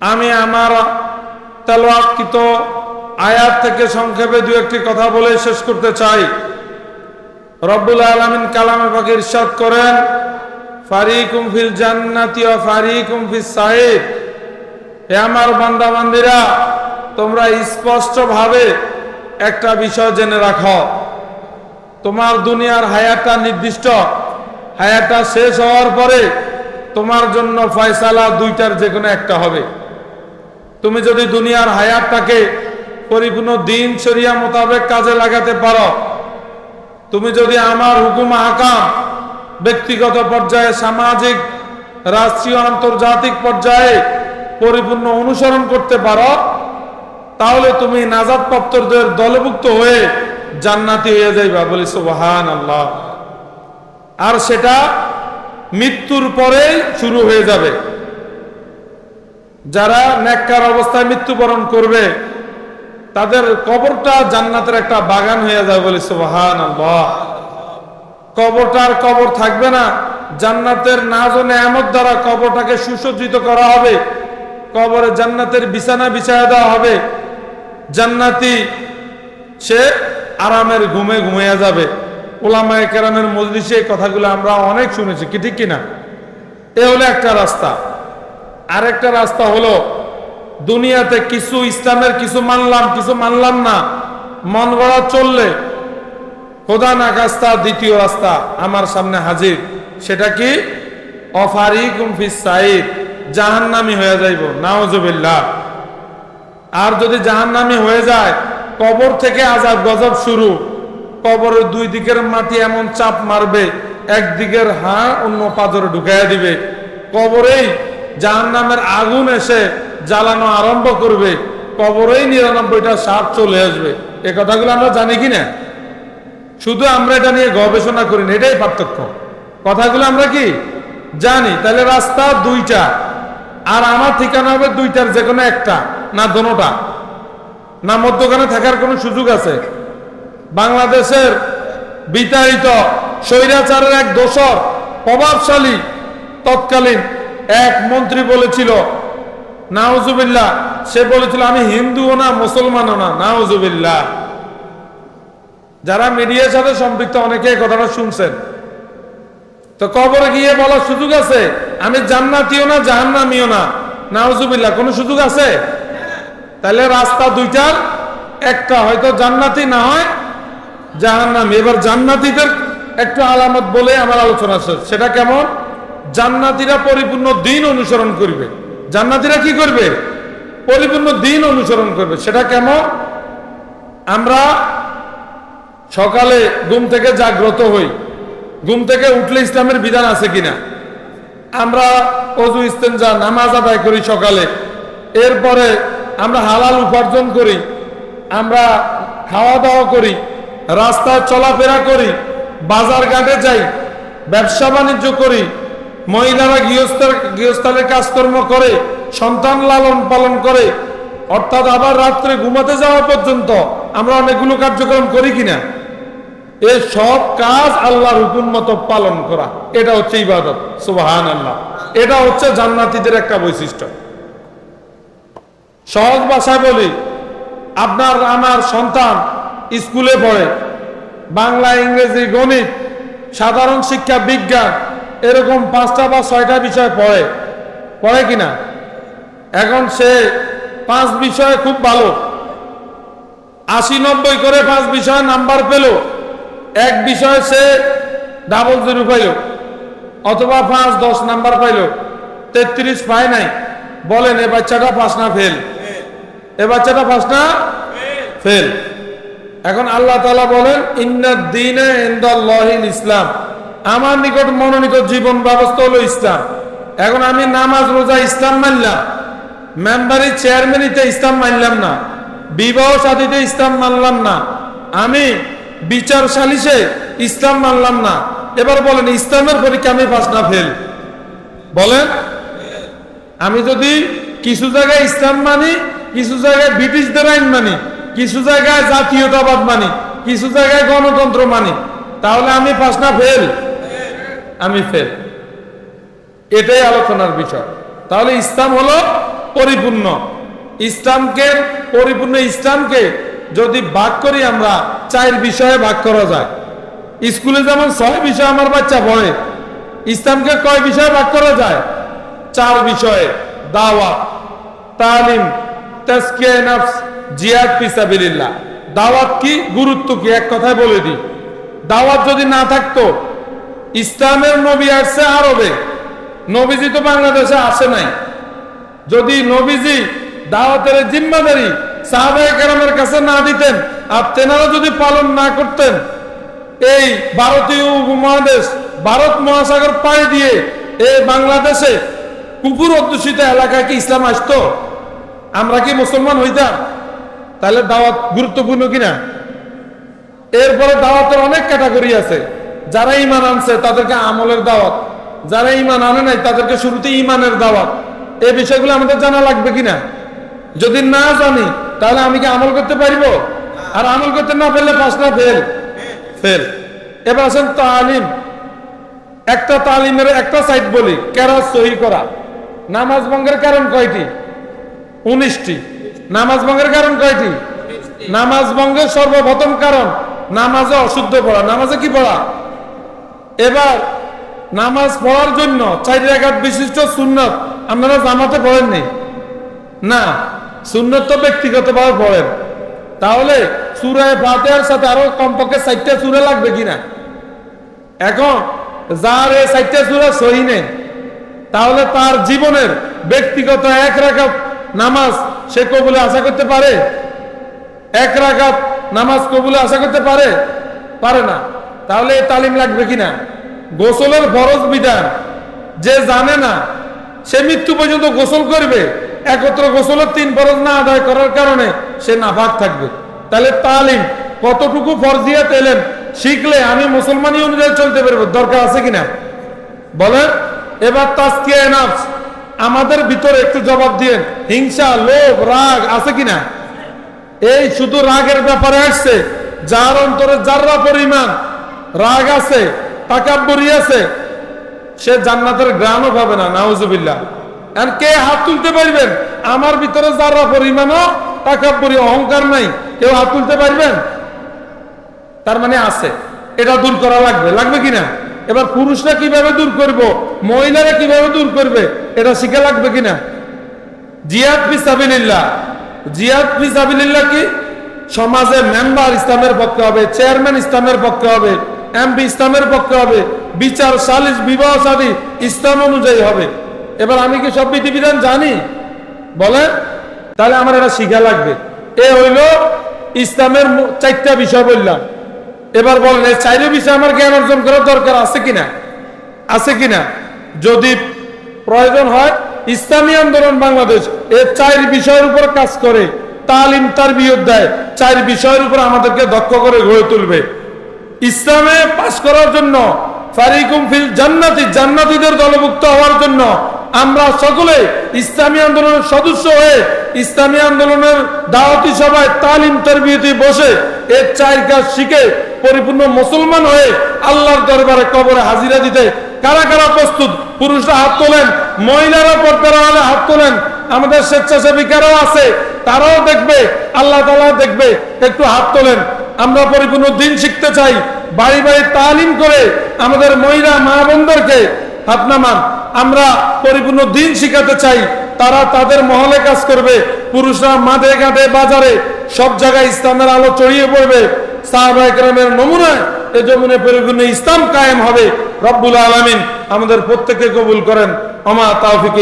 আমি আমার তেলাওয়াতকৃত আয়াত থেকে সংক্ষেপে দু একটি কথা বলে শেষ করতে চাই। রব্বুল আলমিন কালামে পাখি ইরশাদ করেন, ফারিকুম ফিল জান্নাতি ও ফারিকুম সাহিদ হে আমার বান্দা বান্দিরা তোমরা স্পষ্টভাবে একটা বিষয় জেনে রাখো। তোমার দুনিয়ার হায়াতটা নির্দিষ্ট। হায়াতটা শেষ হওয়ার পরে তোমার জন্য ফয়সালা দুইটার যে কোনো একটা হবে। তুমি যদি দুনিয়ার হায়াতটাকে পরিপূর্ণ দিন, শরিয়া মোতাবেক কাজে লাগাতে পারো, তুমি যদি আমার হুকুম আকাম ব্যক্তিগত পর্যায়ে, সামাজিক, রাষ্ট্রীয়, আন্তর্জাতিক পর্যায়ে পরিপূর্ণ অনুসরণ করতে পারো, তাহলে তুমি নাজাদ প্রাপ্তদের দলভুক্ত হয়ে জান্নাতি হয়ে যাইবা। বলি সুবাহান আল্লাহ আর সেটা মৃত্যুর পরেই শুরু হয়ে যাবে। যারা নেককার অবস্থায় মৃত্যুবরণ করবে, তাদের কবরটা জান্নাতের একটা বাগান হয়ে যাবে বলি সুবাহান কবরটার কবর থাকবে না। জান্নাতের নাজনে নেয়ামত দ্বারা কবরটাকে সুসজ্জিত করা হবে। কবরে জান্নাতের বিছানা বিছায়া দেওয়া হবে। জান্নাতি সে আরামের ঘুমে ঘুমিয়ে যাবে। ওলামায় কেরামের মজলিসে কথাগুলো আমরা অনেক শুনেছি, কি ঠিক কিনা? এ হলো একটা রাস্তা। আরেকটা রাস্তা হলো, দুনিয়াতে কিছু ইসলামের কিছু মানলাম কিছু মানলাম না, মন গড়া চললে খোদা না দ্বিতীয় রাস্তা আমার সামনে হাজির। সেটা কি? অফারি কুমফিস সাইদ জাহান্নামি হয়ে যাইব, নাওজবিল্লাহ। আর যদি জাহান্নামি হয়ে যায়, কবর থেকে আজাব গজব শুরু। কবরের দুই দিকের মাটি এমন চাপ মারবে, একদিকের হাড় অন্য পাথরে ঢুকাইয়া দিবে। কবরেই জাহান্নামের আগুন এসে জ্বালানো আরম্ভ করবে, কবরেই নিরানব্বইটা সাপ চলে আসবে। এ কথাগুলো আমরা জানি কি না? শুধু আমরা এটা নিয়ে গবেষণা করি না এটাই পার্থক্য। কথাগুলো আমরা কি? জানি। তাহলে রাস্তা দুইটা, আর আমার ঠিকানা হবে দুইটার যে কোনো একটা, না দোনোটা। না মধ্যখানে থাকার কোনো সুযোগ আছে? বাংলাদেশের বিতাড়িত, স্বৈরাচারের এক দোসর প্রভাবশালী, তৎকালীন এক মন্ত্রী বলেছিল নাওজুবিল্লাহ সে বলেছিল, আমি হিন্দুও না, মুসলমানও না। নাওজুবিল্লাহ যারা মিডিয়ার সাথে সম্পৃক্ত, অনেকে কথাটা শুনছেন। তো কবরে গিয়ে বলার সুযোগ আছে? আমি জান্নাতিও না, জাহান্নামিও না। নাওজুবিল্লাহ কোনো সুযোগ আছে? তাহলে রাস্তা দুইটার, একটা হয়তো জান্নাতি, না হয় জাহান্নামি। এবার জান্নাতিদের একটু আলামত বলে আমার আলোচনা শেষ। সেটা কেমন? জান্নাতিরা পরিপূর্ণ দিন অনুসরণ করবে। জান্নাতিরা কি করবে? পরিপূর্ণ দিন অনুসরণ করবে। সেটা কেমন? আমরা সকালে ঘুম থেকে জাগ্রত হই। ঘুম থেকে উঠলে ইসলামের বিধান আছে কিনা? আমরা অজু ইস্তেঞ্জা নামাজ আদায় করি সকালে। এরপরে আমরা হালাল উপার্জন করি। আমরা খাওয়া দাওয়া করি। রাস্তায় চলাফেরা করি। বাজার ঘাটে যাই। ব্যবসা বাণিজ্য করি। মহিলারা গৃহস্থের গৃহস্থানের কাজকর্ম করে, সন্তান লালন পালন করে, অর্থাৎ আবার রাত্রে ঘুমাতে যাওয়া পর্যন্ত আমরা অনেকগুলো কার্যক্রম করি কিনা? এ সব কাজ আল্লাহর হুকুম মতো পালন করা। এটা হচ্ছে ইবাদত সুবাহান আল্লাহ এটা হচ্ছে জান্নাতিদের একটা বৈশিষ্ট্য। সহজ ভাষায় বলি, আপনার, আমার সন্তান স্কুলে পড়ে, বাংলা, ইংরেজি, গণিত, সাধারণ শিক্ষা, বিজ্ঞান এরকম পাঁচটা বা ছয়টা বিষয় পড়ে। পড়ে কিনা? এখন সে পাঁচ বিষয়ে খুব ভালো। আশি নব্বই করে পাঁচ বিষয় নাম্বার পেল। এক বিষয় সে ডাবল জিরো পাইল। অথবা পাঁচ, দশ নাম্বার পাইল। তেত্রিশ পায় নাই। বলেন, এ বাচ্চাটা পাস না ফেল? এ বাচ্চাটা পাস না ফেল। এখন আল্লাহ তালা বলেন ইন্দিনে ইসলাম আমার নিকট মনোনীত জীবন ব্যবস্থা হলো ইসলাম। এখন আমি নামাজ, রোজা, ইসলাম মানলাম। মেম্বারি চেয়ারম্যানিতে ইসলাম মানলাম না। বিবাহ সাথীতে ইসলাম মানলাম না। আমি বিচার সালিসে ইসলাম মানলাম না। এবার বলেন, ইসলামের পরীক্ষা আমি পাস না ফেল? বলেন। আমি যদি কিছু জায়গায় ইসলাম মানি, কিছু জায়গায় ব্রিটিশদের আইন মানি, কিছু জায়গায় জাতীয়তাবাদ মানি, কিছু জায়গায় গণতন্ত্র মানি, তাহলে আমি পাস না ফেল। আমি ফেল। এটাই আলোচনার বিষয়। তাহলে ইসলাম হলো পরিপূর্ণ। ইসলামকে পরিপূর্ণ ইসলামকে যদি ভাগ করি আমরা চার বিষয়ে ভাগ করা যায়। স্কুলে যেমন ছয় বিষয় আমার বাচ্চা পড়ে, ইসলামকে কয় বিষয়ে ভাগ করা যায়? চার বিষয়ে, দাওয়াত, তালিম জিহাদ ফিসাবিলিল্লাহ। দাওয়াত কি? গুরুত্ব কি? এক কথায় বলে দিই। দাওয়াত যদি না থাকতো ইসলামের নবী আসছে আরবে। নবীজি তো বাংলাদেশে আসে নাই। যদি নবীজি দাওয়াতের জিম্মাদারি সাহাবায়ে কেরামের কাছে না দিতেন আর তেনারা যদি পালন না করতেন, এই ভারতীয় উপমহাদেশ, ভারত মহাসাগর পাড়ি দিয়ে এই বাংলাদেশে কুকুর অধ্যুষিত এলাকায় কি ইসলাম আসতো? আমরা কি মুসলমান হইতাম? তাহলে দাওয়াত গুরুত্বপূর্ণ কিনা? এরপরে দাওয়াতের অনেক ক্যাটাগরি আছে। যারা ইমান আনছে তাদেরকে আমলের দাওয়াত। যারা ইমান আনে নাই তাদেরকে শুরুতে ইমানের দাওয়াত। এই বিষয়গুলো আমাদের জানা লাগবে কিনা? যদি না জানি তাহলে আমি কি আমল করতে পারিব? আর আমল করতে না পারলে পাস না ফেল। ফেল। এবার আছেন তালিম। একটা তালিমের একটা সাইড বলি কেরাত সহি করা। নামাজ ভঙ্গের কারণ কয়টি? উনিশটি। নামাজ ভঙ্গের কারণ কয়টি? নামাজ ভঙ্গের সর্বপ্রথম কারণ নামাজে অশুদ্ধ পড়া। নামাজে কি পড়া? এবার নামাজ পড়ার জন্য চার রাকাত বিশিষ্ট সুন্নত আপনারা জামাতে পড়েননি? না, সুন্নত তো ব্যক্তিগতভাবে পড়েন। তাহলে সুরায় ফাতেহার সাথে আরও কমপক্ষে চারটা সুরা লাগবে কিনা এখন যার এই চারটা সুরা সহি নেই, তাহলে তার জীবনের ব্যক্তিগত এক রাকাত নামাজ সে কবুলে আশা করতে পারে? এক রাকাত নামাজ কবুলে আশা করতে পারে? পারে না। তাহলে তালিম লাগবে কিনা? গোসলের ফরজ বিধান। যে জানে না, সে মৃত্যু পর্যন্ত গোসল করবে, একত্র গোসলের তিন ফরজ না আদায় করার কারণে সে নাফাক থাকবে। তাহলে তালিম কতটুকু ফরজিয়াত এলেন শিখলে আমি মুসলমানি অনুযায়ী চলতে পারব, দরকার আছে কিনা? বলেন, এবার তাস্কিয়া নাফস, আমাদের ভিতরে একটু জবাব দিয়েন, হিংসা, লোভ, রাগ আছে কিনা? এই শুধু রাগের ব্যাপারে আসছে, যার অন্তরে যাররা পরিমাণ রাগ আছে, তাকাব্বরি আছে, সে জান্নাতের গ্রামও পাবে না, নাউজুবিল্লাহ। আর কে হাত তুলতে পারবেন? আমার ভিতরে যারা পরিমাণও তাকাব্বরি, অহংকার নাই, কেউ হাত তুলতে পারবেন? তার মানে আছে, এটা দূর করা লাগবে লাগবে কিনা এবার পুরুষরা কীভাবে দূর করব? মহিলারা কীভাবে দূর করবে? এটা শিখে লাগবে কিনা জিয়াদ ফিসাবিল্লাহ জিয়াদ ফিসাবিল্লাহ কি? সমাজে মেম্বার ইসলামের পক্ষে হবে চেয়ারম্যান ইসলামের পক্ষে হবে। এমপি ইসলামের পক্ষে হবে, বিচার, সালিশ, বিবাহ, সাদী, ইসলাম অনুযায়ী হবে। এবার আমি কি সব বিধিবিধান জানি? বলে তাহলে আমার এটা শিখা লাগবে। এ হইল ইসলামের চারটা বিষয় বললাম। এবার বলেন, এই চাইরে বিষয় আমার জ্ঞান অর্জন করার দরকার আছে কিনা? আছে কিনা? যদি প্রয়োজন হয়, ইসলামী আন্দোলন বাংলাদেশ এর চার বিষয়ের উপর কাজ করে, তালিম, তার বিয়োগ দেয় চার বিষয়ের উপর আমাদেরকে দক্ষ করে গড়ে তুলবে। ইসলামে পাশ করার জন্য, ফারিকুম ফিল জান্নাতি, জান্নাতীদের দলভুক্ত হওয়ার জন্য আমরা সকলে ইসলামী আন্দোলনের সদস্য হয়ে ইসলামী আন্দোলনের দাওয়াতি সভায় তালিম তরবিয়তে বসে এর চার কাজ শিখে পরিপূর্ণ মুসলমান হয়ে আল্লাহর দরবারে কবরে হাজিরা দিতে কারা কারা প্রস্তুত? পুরুষরা হাত তোলেন, মহিলারা পর্দারা হলে হাত তোলেন, আমাদের স্বেচ্ছাসেবিকারাও আছে, তারাও দেখবে, আল্লাহ তালা দেখবে, একটু হাত তোলেন। আমরা পরিপূর্ণ দিন শিখতে চাই। বাড়ি বাড়ি তালিম করে আমাদের মহিলা মা বোনদেরকে হাত আমরা পরিপূর্ণ দিন শিখাতে চাই। তারা তাদের মহলে কাজ করবে। পুরুষরা মাঠে ঘাটে বাজারে সব জায়গায় ইসলামের আলো চড়িয়ে পড়বে। সাহাবাহামের নমুনায় এ জমুনে পরিপূর্ণ ইসলাম কায়েম হবে। রব্বুল আলমিন আমাদের প্রত্যেকে কবুল করেন। আমা তাওফিক